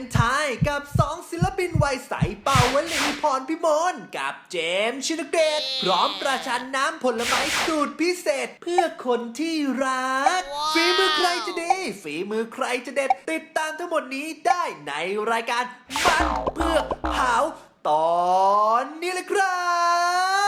นไทน์กับสองศิลปินวัยใสเป่าวลีพรพิมลกับเจมส์ชินเกรตพร้อมประชันน้ำผลไม้สูตรพิเศษเพื่อคนที่รัก ฝีมือใครจะดี ฝีมือใครจะเด็ด ติดตามทั้งหมดนี้ได้ในรายการมันเพื่อกเผาตอนนี้เลยครับ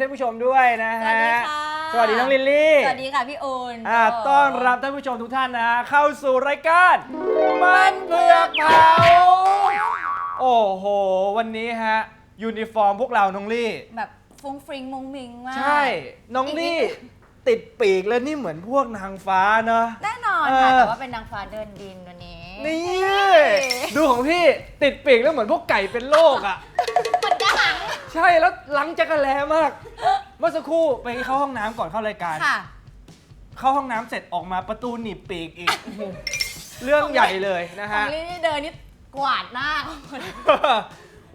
ท่านผู้ชมด้วยนะสวัสฮะ ดีค่ะสวัสดีน้องลิลลี่สวัสดีค่ะพี่โอนอ่าต้อนรับท่านผู้ชมทุกท่านนะฮะเข้าสู่รายการ มันเผือกเผา โอ้โห วันนี้ฮะ ยูนิฟอร์มพวกเราน้องลี่ แบบฟุ้งฟริงมุงมิงมากใช่ น้องลี่อีกนิติดปีกแล้วนี่เหมือนพวกนางฟ้าเนอะ แน่นอนเอค่ะอแต่ว่าเป็นนางฟ้าเดินดินวันนี้ นี่ ดูของพี่ติดปีกแล้วเหมือนพวกไก่เป็นโรคอะมันกระหัง ใช่แล้วหลังจักรแลมาก เมื่อสักครู่ไปเข้าห้องน้ำก่อนเข้ารายการ ค่ะ เข้าห้องน้ำเสร็จออกมาประตูหนีบปีกอีก เรื่องใหญ่เลยนะขอฮะ งลี่นี่เดินนี่กวาดหน้าเขาหมด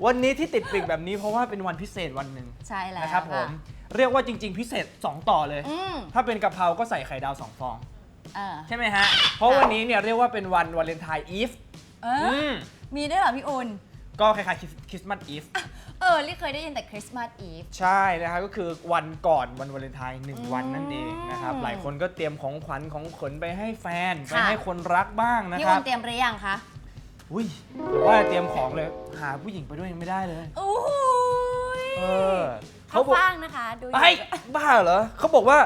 วันนี้ที่ติดปีกแบบนี้เพราะว่าเป็นวันพิเศษวันหนึ่งใช่แล้วนะครับผม เรียกว่าจริง ๆ พิเศษ 2 ต่อเลย อืมถ้าเป็นกะเพราก็ใส่ไข่ดาว 2 ฟอง เออใช่ไหมฮะ เพราะวันนี้เนี่ยเรียกว่าเป็นวันวาเลนไทน์อีฟเออมีด้วยเหรอพี่โอนก็คล้ายๆคริสต์มาสอีฟ เออลี่เคยได้ยินแต่คริสต์มาสอีฟ ใช่นะฮะก็คือวันก่อนวันวาเลนไทน์หนึ่งอืมวันนั่นเองนะครับหลายคนก็เตรียมของขวัญของขนไปให้แฟน ไปค่ะ ให้คนรักบ้างนะพี่คโอรับนเตรียมหรือยังคะอุ้ยหรือว่าเตรียมของเลย หาผู้หญิงไปด้วยยังไม่ได้เลย โอ้โหเออเขาเขาบอก ฟังนะคะ ดูอยู่ ไอ้บ้าเหรอเขาบอกว่า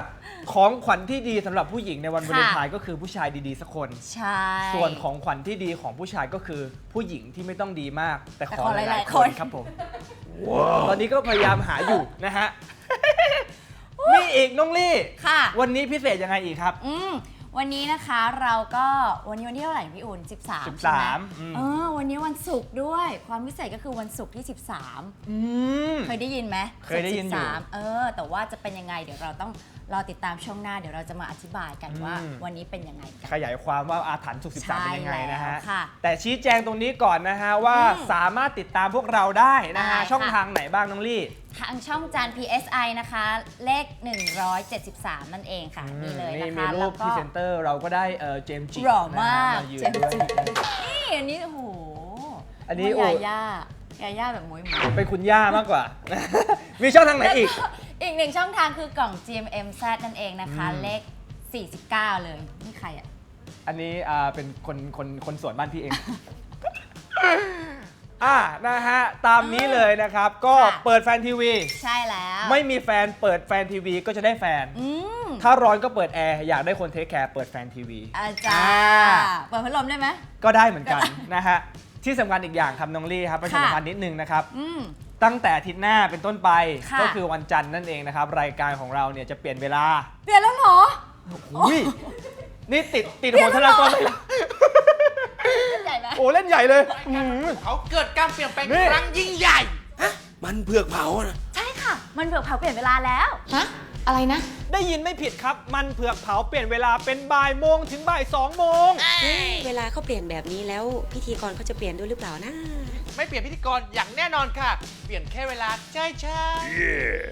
ของขวัญที่ดีสำหรับผู้หญิงในวันค่ะวาเลนไทน์ก็คือผู้ชายดีๆสักคน ใช่ ส่วนของขวัญที่ดีของผู้ชายก็คือผู้หญิงที่ไม่ต้องดีมาก แต่แต่ขอขอหหลาลายยๆๆคนคน ครับผมตอนนี้ก็พยายามหาอยู่นะฮะมีอีกน้องลี่ ค่ะ วันนี้พิเศษยังไงอีกครับ อืมวันนี้นะคะเราก็วันนี้วันที่เท่าไหร่พี่อุ่น 13 13ใช่ไหมอืม เออวันนี้วันศุกร์ด้วย ความพิเศษก็คือวันศุกร์ที่ 13 อืม เคยได้ยินไหมเคยได้ยินอยู่ศุกร์13เออ แต่ว่าจะเป็นยังไงเดี๋ยวเราต้อง รอติดตามช่วงหน้าเดี๋ยวเราจะมาอธิบายกันว่า อืม วันนี้เป็นยังไงกัน ขยายความว่าอาถรรพ์สุขสิบสามใช่เป็นยังไงนะฮะแล้วค่ะแต่ชี้แจงตรงนี้ก่อนนะฮะว่าอืมสามารถติดตามพวกเราได้นะฮะ ได้ค่ะ ช่องทางไหนบ้างน้องลี่ ทางช่องจาน PSI นะคะ เลข 173 นั่นเองค่ะ นี่เลยนี่นะมีคะรูแล้วปพก็ รีเซนเตอร์เราก็ได้เอ่อเจมส์จิหล่อมาก นะฮะยืนเจมส์ด้วยจินี่อันนี้โอ้โหอันนี้โอ้โอ้ยาย่ายาย่าแบบมวยหมูเป็นคุณย่ามากกว่า มีช่องทางไหนอีกแล้ว อีกหนึ่งช่องทางคือกล่อง GMMZ นั่นเองนะคะ อืม เลข 49 เลย นี่ใครอะ อันนี้อ่าเป็นคนคนคนสวนบ้านพี่เอง อ่านะฮะ ตามนี้เลยนะครับ ก็ค่ะ เปิดแฟนทีวี ใช่แล้วไม่มีแฟนเปิดแฟนทีวีก็จะได้แฟน อืมถ้าร้อนก็เปิดแอร์อยากได้คนเทคแคร์เปิดแฟนทีวี อาจารย์เปิดพัดลมได้ไหม ก็ได้เหมือนกัน นะฮะ ที่สำคัญอีกอย่างครับน้องลี่ครับประชาสัมพันธ์นิดนึงนะครับ อืม ตั้งแต่อาทิตย์หน้าเป็นต้นไป ค่ะ ก็คือวันจันทร์นั่นเองนะครับ รายการของเราเนี่ยจะเปลี่ยนเวลาเปลี่ยนแล้วเหรอ อุ้ยนี่ติดติดหัวทะลากรเลยเหรอใหญ่ไหมโอ้เล่นใหญ่เลยอื้อหือเขาเกิดการเปลี่ยนแปลงนี่ ครั้งยิ่งใหญ่ มันเผือกเผานะ ใช่ค่ะ มันเผือกเผาเปลี่ยนเวลาแล้ว ฮะ อะไรนะ ได้ยินไม่ผิดครับ มันเผือกเผาเปลี่ยนเวลาเป็นบ่ายโมงถึงบ่ายสองโมง เวลาเขาเปลี่ยนแบบนี้แล้วพิธีกรเขาจะเปลี่ยนด้วยหรือเปล่านะ ไม่เปลี่ยนพิธีกรอย่างแน่นอนค่ะ เปลี่ยนแค่เวลาใช่ใช่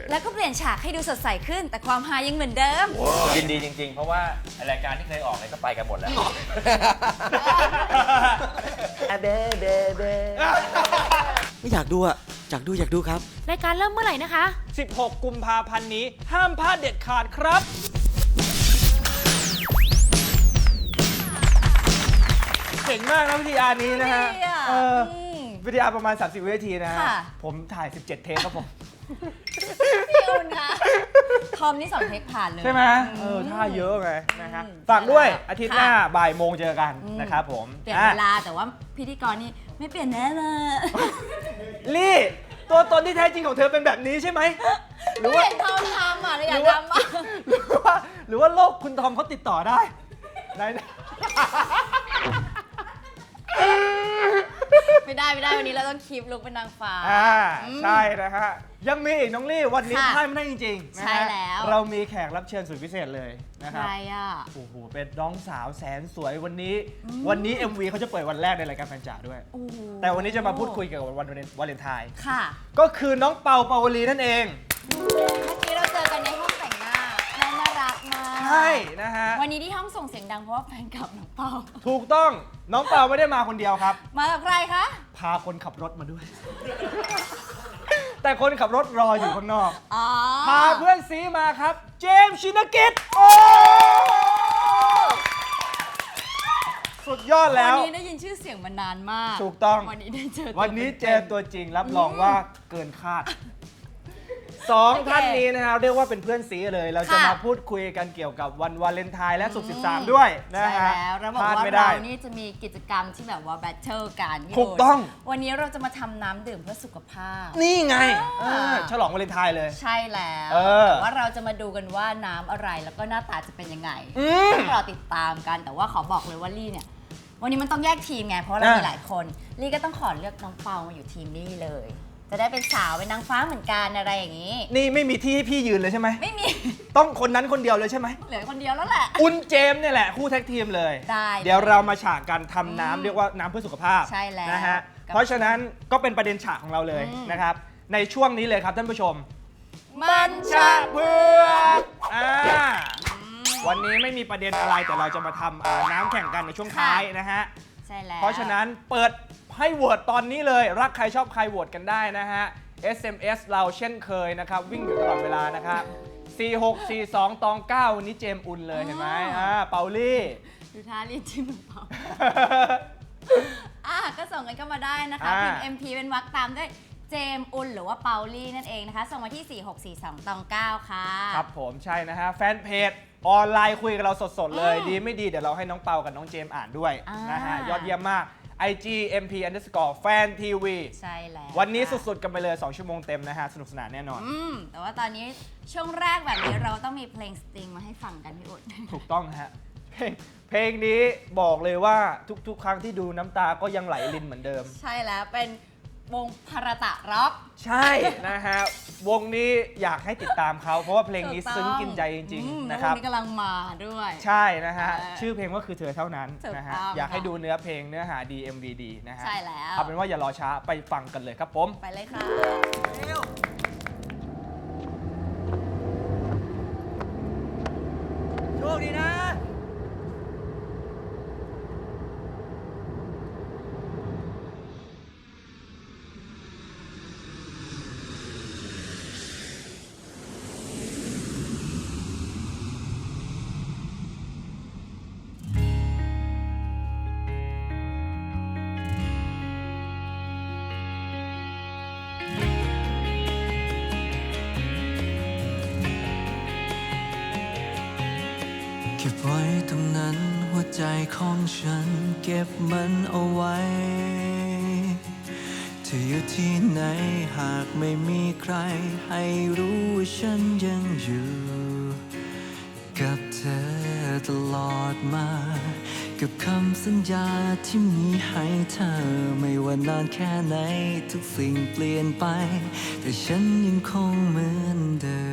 แล้วก็เปลี่ยนฉากให้ดูสดใสขึ้น แต่ความฮายังเหมือนเดิม ยินดีจริง ๆ เพราะว่ารายการที่เคยออกเนี่ยก็ไปกันหมดแล้วไม่อยากดูอะอยากดูอยากดูครับ รายการเริ่มเมื่อไหร่นะคะ 16 กุมภาพันธ์นี้ ห้ามพลาดเด็ดขาดครับเก่งมากนะวิทยานี้นะฮะดีอะเอออืม วิทยาประมาณ 30 วินาทีนะฮะค่ะ ผมถ่าย 17 เทปครับผม พี่อุ่นคะทอมนี่สองเทคผ่านเลย ใช่ไหมเออท่าเยอะไงนะฮะอืมฝากด้วยใช่แล้วอาทิตย์หน้าค่ะบ่ายโมงเจอกันอืม นะครับผมเปลี่ยนอะเวลาแต่ว่าพิธีกรนี่ไม่เปลี่ยนแน่เลยลี่ตัวตนที่แท้จริงของเธอเป็นแบบนี้ใช่ไหม หรือว่า เห็นทอมทำอะเลยอยากทำอะหรือว่าหรือว่าโลกคุณทอมเขาติดต่อได้ได้นะ ไม่ได้ไม่ได้วันนี้เราต้องคีปลุกเป็นนางฟ้า อ่าอืมใช่นะฮะยังมีอีกน้องลี่วันนี้ค่ะพลาดไม่ได้จริงๆนะฮะใช่แล้ว เรามีแขกรับเชิญสุดพิเศษเลยนะใคครับรอะ โอ้โหเป็นน้องสาวแสนสวยวันนี้ วันนี้ MV เขาจะเปิดวันแรกในรายการแฟนจ๋าด้วย โอ้โหแต่วันนี้จะมาพูดคุยเกี่ยวกับวันวาเลนไทน์ค่ะ ก็คือน้องเปาเปาวลีนั่นเอง เช่นะฮะ วันนี้ที่ห้องส่งเสียงดังเพราะว่าแฟนคลับน้องเปาถูกต้องน้องเปาไม่ได้มาคนเดียวครับ มากับใครคะ พาคนขับรถมาด้วย แต่คนขับรถรออยู่ข้างนอก อ๋อ พาเพื่อนซีมาครับ เจมส์ชินกิจโอ้สุดยอดแล้ว วันนี้ได้ยินชื่อเสียงมานานมาก ถูกต้อง วันนี้ได้เจอตัววันนี้เจป็มส์ตัวจริงรับรองว่าเกินคาด สองโอเคท่านนี้นะครับเรียกว่าเป็นเพื่อนซีเลย เราจะค่ะมาพูดคุยกันเกี่ยวกับวันวาเลนไทน์และสุข13ด้วยนะใช่ฮะแล้วเราบอกพลาดว่าไม่ได้ เรานี่จะมีกิจกรรมที่แบบว่าแบทเทิลกันพี่ถูกต้องโวันนี้เราจะมาทำน้ำดื่มเพื่อสุขภาพ นี่ไงอ่าเออฉลองวาเลนไทน์เลย ใช่แล้วเออ แต่ว่าเราจะมาดูกันว่าน้ำอะไรแล้วก็หน้าตาจะเป็นยังไงอืม ต้องรอติดตามกันแต่ว่าขอบอกเลยว่าลี่เนี่ย วันนี้มันต้องแยกทีมไงเพราะเราอะ มีหลายคน ลี่ก็ต้องขอเลือกน้องเปามาอยู่ทีมลี่เลย จะได้เป็นสาวเป็นนางฟ้าเหมือนกันอะไรอย่างนี้ นี่ไม่มีที่ให้พี่ยืนเลยใช่ไหม ไม่มี ต้องคนนั้นคนเดียวเลยใช่ไหม เหลือคนเดียวแล้วแหละ อุนเจมส์เนี่ยแหละ คู่แท็กทีมเลย ได้เดี๋ยวเรามาฉากกันทำน้ำเรียกว่าน้ำเพื่อสุขภาพใช่แล้วนะฮะ กับเพราะฉะนั้นก็เป็นประเด็นฉากของเราเลยอืม นะครับ ในช่วงนี้เลยครับท่านผู้ชม มันชะเพือกอ่าวันนี้ไม่มีประเด็นอะไรแต่เราจะมาทำอ่าน้ำแข่งกันในช่วงท้ายนะฮะ ใช่แล้วเพราะฉะนั้นเปิด ให้โหวตตอนนี้เลย รักใครชอบใครโหวตกันได้นะฮะ SMS เราเช่นเคยนะครับ วิ่งอยู่ตลอดเวลานะครับ 4642ตอง9วันนี้เจมส์อุ่นเลยเห็นไหมอ่าเปาลี่ ดูท่ารีบจิ้มเปาอะก็ส่งกันเข้ามาได้นะคะอ่าพิมพ์ MP เป็นวรรคตามด้วยเจมส์อุนหรือว่าเปาลี่นั่นเองนะคะ ส่งมาที่ 4642ตอง9ค่ะ ครับผมใช่นะฮะ แฟนเพจออนไลน์คุยกับเราสดๆเลย อืมดีไม่ดีเดี๋ยวเราให้น้องเปากับน้องเจมส์อ่านด้วยอ่าน นะฮะยอดเยี่ยมมาก IG MP underscore fan TV ใช่แล้ววันนี้ค่ะ สุดๆกันไปเลย 2 ชั่วโมงเต็มนะฮะ สนุกสนานแน่นอน อืม แต่ว่าตอนนี้ช่วงแรกแบบนี้เราต้องมีเพลงสตริงมาให้ฟังกันพี่อุด ถูกต้องฮะ เพลงเพลงนี้บอกเลยว่าทุกๆ ครั้งที่ดูน้ำตาก็ยังไหลลินเหมือนเดิม ใช่แล้วเป็น วงพาราตะร็อก ใช่นะฮะ วงนี้อยากให้ติดตามเขาเพราะว่าเพลงนี้ถูต้อง ซึ้งกินใจจริง อืมๆแล้วนะครับวงนี้กำลังมาด้วย ใช่นะฮะ เออชื่อเพลงว่าคือเธอเท่านั้นถูกนะฮะต้องอยากให้ค่ะดูเนื้อเพลงเนื้อหาดี MV ดีนะฮะใช่แล้ว เอาเป็นว่าอย่ารอช้าไปฟังกันเลยครับผม ไปเลยค่ะ โชคดีนะ ของฉันเก็บมันเอาไว้ เธออยู่ที่ไหนหากไม่มีใคร ให้รู้ว่าฉันยังอยู่ กับเธอตลอดมา กับคำสัญญาที่มีให้เธอ ไม่ว่านานแค่ไหนทุกสิ่งเปลี่ยนไป แต่ฉันยังคงเหมือนเดิม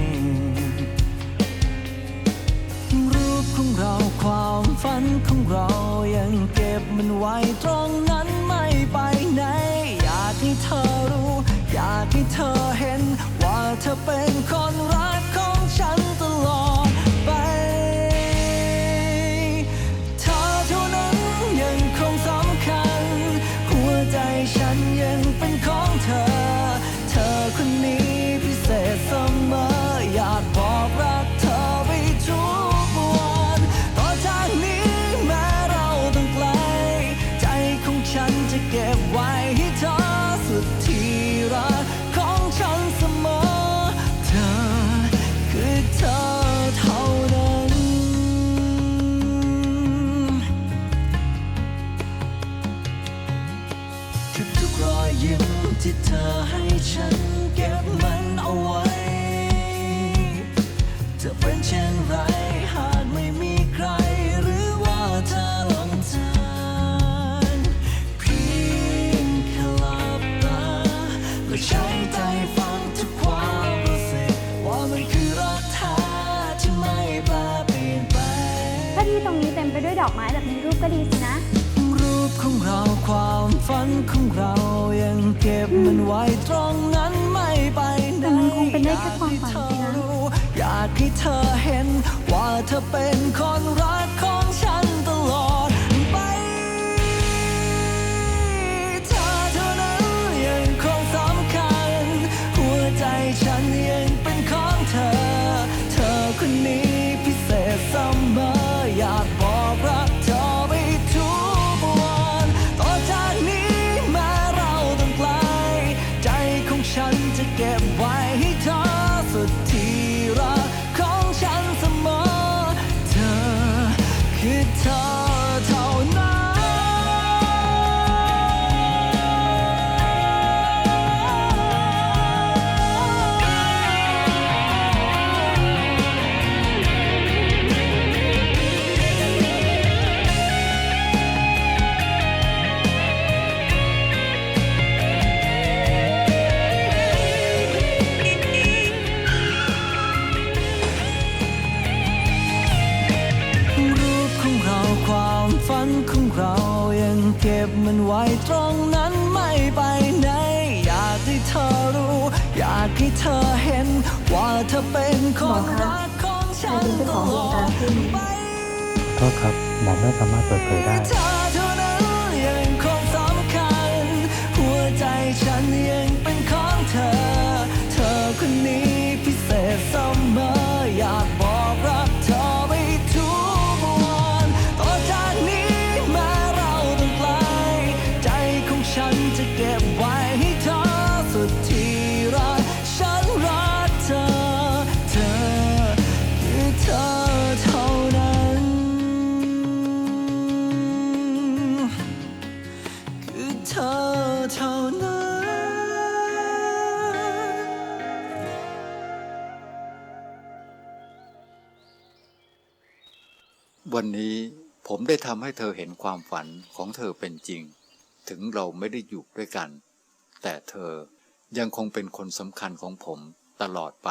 เราความฝันของเรายังเก็บมันไว้ตรงนั้นไม่ไปไหน อยากให้เธอรู้ อยากให้เธอเห็น ว่าเธอเป็นคนรักของฉันตลอด ที่ตรงนี้เต็มไปด้วยดอกไม้แบบนี้รูปก็ดีสินะ รูปของเราความฝันของเรายังเก็บมันไว้ตรงนั้นไม่ไปไหนแต่มันคงเป็นได้แค่ความฝันสินะ อยากให้เธอเห็นว่าเธอเป็นคนรักของฉัน มันไว้ตรงนั้นไม่ไปไหน อยากให้เธอรู้ อยากให้เธอเห็น ว่าเธอเป็นคนรักของฉันตลอดไป โทษครับหมอไม่สามารถเปิดเผยได้ วันนี้ผมได้ทำให้เธอเห็นความฝันของเธอเป็นจริง ถึงเราไม่ได้อยู่ด้วยกัน แต่เธอยังคงเป็นคนสำคัญของผมตลอดไป